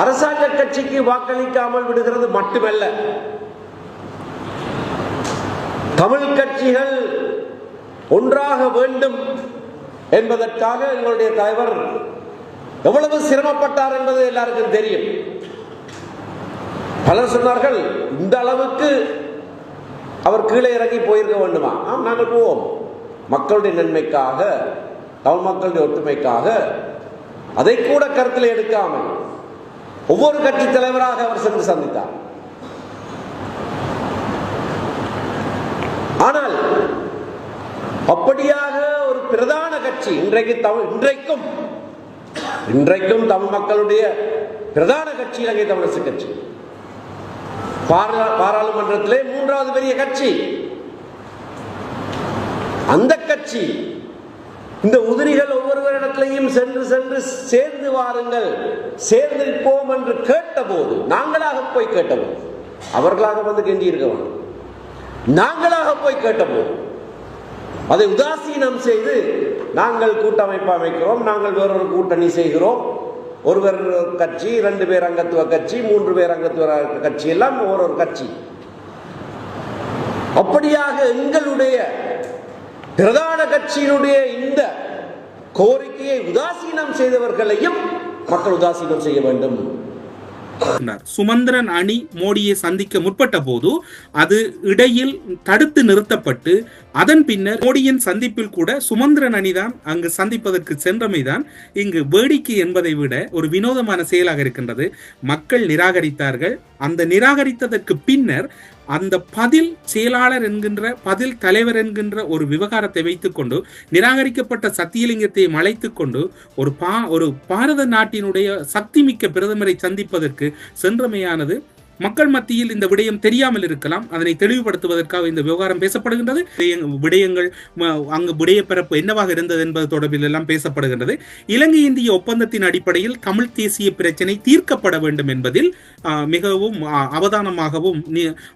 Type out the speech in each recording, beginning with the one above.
அரசாங்க கட்சிக்கு வாக்களிக்காமல் விடுகிறது மட்டுமல்ல. தமிழ் கட்சிகள் ஒன்றாக வேண்டும் என்பதற்காக எங்களுடைய தலைவர் எவ்வளவு சிரமப்பட்டார் என்பது எல்லாருக்கும் தெரியும். பலர் சொன்னார்கள் இந்த அளவுக்கு அவர் கீழே இறங்கி போயிருக்க வேண்டுமா? ஆம் நாங்கள் போவோம். மக்களுடைய நன்மைக்காக தமிழ் மக்களுடைய ஒற்றுமைக்காக அதை கூட கருத்தில் எடுக்காமல் ஒவ்வொரு கட்சி தலைவராக அவர் சென்று சந்தித்தார். ஆனால் அப்படியாக ஒரு பிரதான கட்சி இன்றைக்கு தமிழ் இன்றைக்கும் இன்றைக்கும் தமிழ் மக்களுடைய பிரதான கட்சி இலங்கை தமிழரசு கட்சி. பாராளுமன்றத்திலே மூன்றாவது பெரிய கட்சி. அந்த கட்சி இந்த உதிரிகள் ஒவ்வொருவரிடத்திலையும் சென்று சென்று சேர்ந்து வாருங்கள். சேர்ந்திருப்போம் என்று கேட்டபோது நாங்களாக போய் கேட்டபோது அவர்களாக வந்து கெஞ்சி வேண்டும் நாங்களாக போய் கேட்டபோது அதை உதாசீனம் செய்து நாங்கள் கூட்டமைப்பு அமைக்கிறோம் நாங்கள் வேறொரு கூட்டணி செய்கிறோம். ஒருவர் கட்சி ரெண்டு பேர் அங்கத்துவ கட்சி மூன்று பேர் அங்கத்துவ கட்சி எல்லாம் ஒரு கட்சி. அப்படியாக எங்களுடைய பிரதான கட்சியினுடைய இந்த கோரிக்கையை உதாசீனம் செய்தவர்களையும் மக்கள் உதாசீனம் செய்ய வேண்டும். சுமந்திரன் அணி மோடியை சந்திக்க முற்பட்ட போது அது இடையில் தடுத்து நிறுத்தப்பட்டு அதன் பின்னர் மோடியின் சந்திப்பில் கூட சுமந்திரன் அணிதான் அங்கு சந்திப்பதற்கு சென்றமைதான். இங்கு வேடிக்கை என்பதை விட ஒரு வினோதமான செயலாக இருக்கின்றது. மக்கள் நிராகரித்தார்கள். அந்த நிராகரித்ததற்கு பின்னர் அந்த பதில் செயலாளர் என்கின்ற பதில் தலைவர் என்கின்ற ஒரு விவகாரத்தை வைத்துக்கொண்டு நிராகரிக்கப்பட்ட சத்தியலிங்கத்தை அழைத்துக் கொண்டு ஒரு பா ஒரு பாரத நாட்டினுடைய சக்திமிக்க பிரதமரை சந்திப்பதற்கு சென்றமையானது மக்கள் மத்தியில் இந்த விடயம் தெரியாமல் இருக்கலாம். அதனை தெளிவுபடுத்துவதற்காக இந்த விவகாரம் பேசப்படுகின்றது. விடயங்கள் அங்கு அங்கு விடயப்பரப்பு என்னவாக இருந்தது என்பது தொடர்பில் எல்லாம் பேசப்படுகின்றது. இலங்கை இந்திய ஒப்பந்தத்தின் அடிப்படையில் தமிழ் தேசிய பிரச்சனை தீர்க்கப்பட வேண்டும் என்பதில் மிகவும் அவதானமாகவும்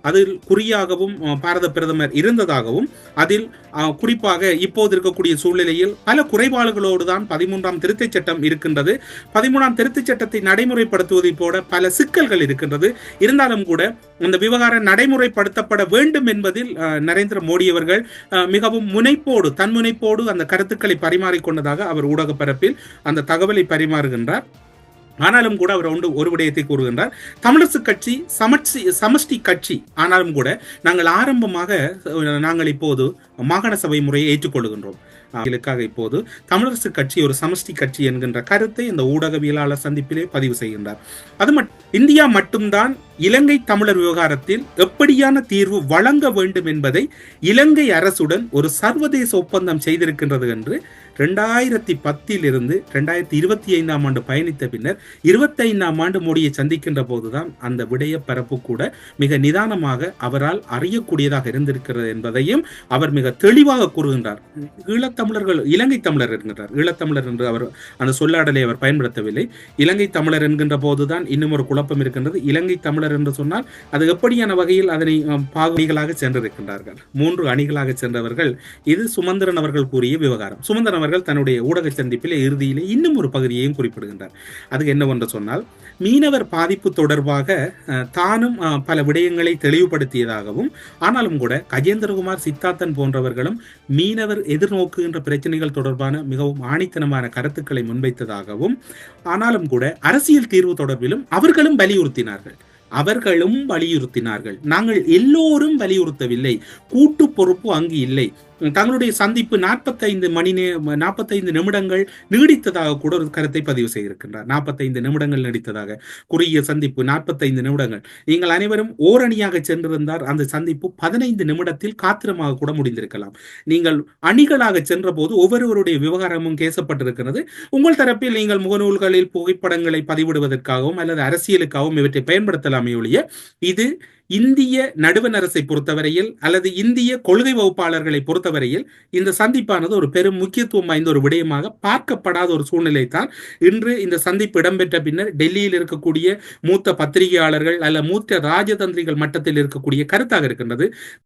அதில் குறியாகவும் பாரத பிரதமர் இருந்ததாகவும் அதில் குறிப்பாக இப்போது இருக்கக்கூடிய சூழ்நிலையில் பல குறைபாடுகளோடு தான் பதிமூன்றாம் திருத்தச் சட்டம் இருக்கின்றது. பதிமூன்றாம் திருத்தச் சட்டத்தை நடைமுறைப்படுத்துவதை போல பல சிக்கல்கள் இருக்கின்றது. இருந்தாலும் கூட அந்த விவகாரம் நடைமுறைப்படுத்தப்பட வேண்டும் என்பதில் நரேந்திர மோடி அவர்கள் மிகவும் முனைப்போடு தன்முனைப்போடு அந்த கருத்துக்களை பரிமாறிக்கொண்டதாக அவர் ஊடக பரப்பில் அந்த தகவலை பரிமாறுகின்றார். ஆனாலும் கூட அவர் ஒன்று ஒரு விடயத்தை கூறுகின்றார். தமிழரசு கட்சி சமச்சி சமஷ்டி கட்சி ஆனாலும் கூட நாங்கள் ஆரம்பமாக நாங்கள் இப்போது மாகாண சபை முறையை ஏற்றுக்கொள்கின்றோம் அவர்களுக்காக இப்போது தமிழரசு கட்சி ஒரு சமஷ்டி கட்சி என்கின்ற கருத்தை இந்த ஊடகவியலாளர் சந்திப்பிலே பதிவு செய்கின்றார். அது மட் இந்தியா மட்டும்தான் இலங்கை தமிழர் விவகாரத்தில் எப்படியான தீர்வு வழங்க வேண்டும் என்பதை இலங்கை அரசுடன் ஒரு சர்வதேச ஒப்பந்தம் செய்திருக்கின்றது என்று ரெண்டாயிரத்தி பத்தில் இருந்து ரெண்டாயிரத்தி இருபத்தி ஐந்தாம் ஆண்டு பயணித்த பின்னர் இருபத்தைந்தாம் ஆண்டு மோடியை சந்திக்கின்ற போதுதான் அந்த விடய பரப்பு கூட மிக நிதானமாக அவரால் அறியக்கூடியதாக இருந்திருக்கிறது என்பதையும் அவர் மிக தெளிவாக கூறுகின்றார். ஈழத்தமிழர்கள் இலங்கை தமிழர் என்கின்றார். ஈழத்தமிழர் என்று அவர் அந்த சொல்லாடலை அவர் பயன்படுத்தவில்லை. இலங்கை தமிழர் என்கின்ற போதுதான் இன்னும் ஒரு குழப்பம் இருக்கின்றது. இலங்கை தமிழர் என்று சொன்னால் அது எப்படியான வகையில் அதனை அஹ், சென்றிருக்கின்றார்கள்? மூன்று அணிகளாக சென்றவர்கள். இது சுமந்திரன் அவர்கள் கூறிய விவகாரம். சுமந்திரன் அவர்கள் தன்னுடைய ஊடக சந்திப்பில் இறுதியிலே இன்னும் ஒரு பகுதியையும் குறிப்பிடுகின்றார். அது என்னவென்று சொன்னால் மீனவர் பாதிப்பு தொடர்பாக தானும் பல விடயங்களை தெளிவுபடுத்தியதாகவும் ஆனாலும் கூட கஜேந்திரகுமார் சித்தார்த்தன் போன்றவர்களும் மீனவர் எதிர்நோக்குகின்ற பிரச்சனைகள் தொடர்பான மிகவும் ஆணித்தனமான கருத்துக்களை முன்வைத்ததாகவும் ஆனாலும் கூட அரசியல் தீர்வு தொடர்பிலும் அவர்களும் வலியுறுத்தினார்கள். அவர்களும் வலியுறுத்தினார்கள். நாங்கள் எல்லோரும் வலியுறுத்தவில்லை. கூட்டு பொறுப்பு அங்கு இல்லை. தங்களுடைய சந்திப்பு நாற்பத்தைந்து மணி நே நாற்பத்தைந்து நிமிடங்கள் நீடித்ததாக கூட ஒரு கருத்தை பதிவு செய்திருக்கின்றார். நாற்பத்தைந்து நிமிடங்கள் நீடித்ததாக குறுகிய சந்திப்பு நாற்பத்தைந்து நிமிடங்கள். நீங்கள் அனைவரும் ஓரணியாக சென்றிருந்தார் அந்த சந்திப்பு பதினைந்து நிமிடத்தில் காத்திரமாக கூட முடிந்திருக்கலாம். நீங்கள் அணிகளாக சென்றபோது ஒவ்வொருவருடைய விவகாரமும் பேசப்பட்டிருக்கிறது உங்கள் தரப்பில் நீங்கள் முகநூல்களில் புகைப்படங்களை பதிவிடுவதற்காகவும் அல்லது அரசியலுக்காகவும் இவற்றை பயன்படுத்தலாமே ஒழிய இது இந்திய நடுவண் அரசை பொறுத்தவரையில் அல்லது இந்திய கொள்கை வகுப்பாளர்களை பொறுத்தவரையில் இந்த சந்திப்பானது ஒரு பெரும் முக்கியத்துவம் வாய்ந்த ஒரு விடயமாக பார்க்கப்படாத ஒரு சூழ்நிலை தான் இன்று இந்த சந்திப்பு இடம்பெற்ற பின்னர் டெல்லியில் இருக்கக்கூடிய மூத்த பத்திரிகையாளர்கள் அல்ல மூத்த ராஜதந்திரிகள் மட்டத்தில் இருக்கக்கூடிய கருத்தாக இருக்கின்றது.